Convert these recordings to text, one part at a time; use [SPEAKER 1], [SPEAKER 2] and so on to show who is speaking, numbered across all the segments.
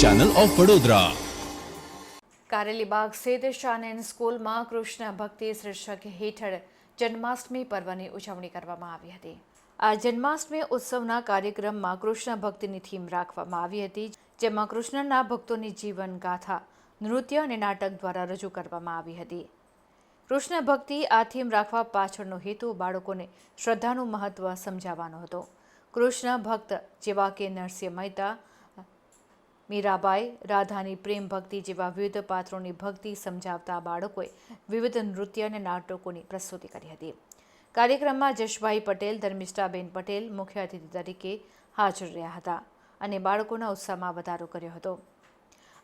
[SPEAKER 1] Channel of Vadodara
[SPEAKER 2] Karelibaug સેદ શાનેન સ્કૂલમાં કૃષ્ણ ભક્તિ શીર્ષક હેઠળ જન્માષ્ટમી પર્વની ઉજવણી કરવામાં આવી હતી. આ જન્માષ્ટમી ઉત્સવના કાર્યક્રમમાં કૃષ્ણ ભક્તિની થીમ રાખવામાં આવી હતી, જેમાં કૃષ્ણના ભક્તોની જીવન ગાથા, નૃત્ય અને નાટક દ્વારા રજૂ કરવામાં આવી હતી. કૃષ્ણ ભક્તિ આ થીમ રાખવા પાછળનો હેતુ બાળકોને શ્રદ્ધાનું મહત્વ સમજાવવાનો હતો. કૃષ્ણ ભક્ત જેવા કે નરસિંહ મહેતા, મીરાબાઈ, રાધાની પ્રેમ ભક્તિ જેવા વિવિધ પાત્રોની ભક્તિ સમજાવતા બાળકોએ વિવિધ નૃત્ય અને નાટકોની પ્રસ્તુતિ કરી હતી. કાર્યક્રમમાં જશભાઈ પટેલ, ધર્મિષ્ઠાબેન પટેલ મુખ્ય અતિથિ તરીકે હાજર રહ્યા હતા અને બાળકોના ઉત્સાહમાં વધારો કર્યો હતો.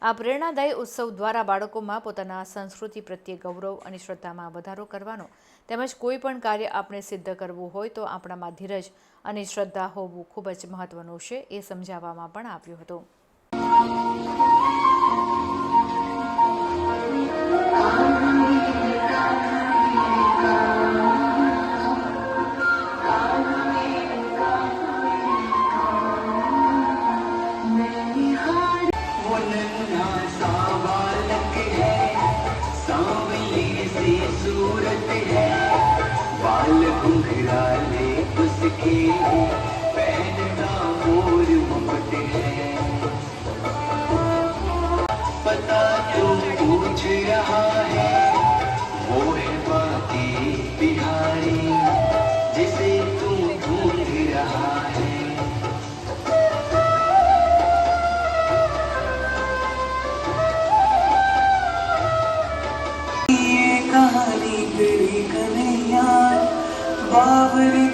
[SPEAKER 2] આ પ્રેરણાદાયી ઉત્સવ દ્વારા બાળકોમાં પોતાના સંસ્કૃતિ પ્રત્યે ગૌરવ અને શ્રદ્ધામાં વધારો કરવાનો તેમજ કોઈ પણ કાર્ય આપણે સિદ્ધ કરવું હોય તો આપણામાં ધીરજ અને શ્રદ્ધા હોવું ખૂબ જ મહત્વનું છે, એ સમજાવવામાં પણ આવ્યું હતું.
[SPEAKER 3] घुंघराले उसके पहनना मोर मुकुट है। पता क्यों पूछ रहा है, वो है बाकी बिहारी, जिसे तू ढूंढ रहा है। ये कहानी above with you.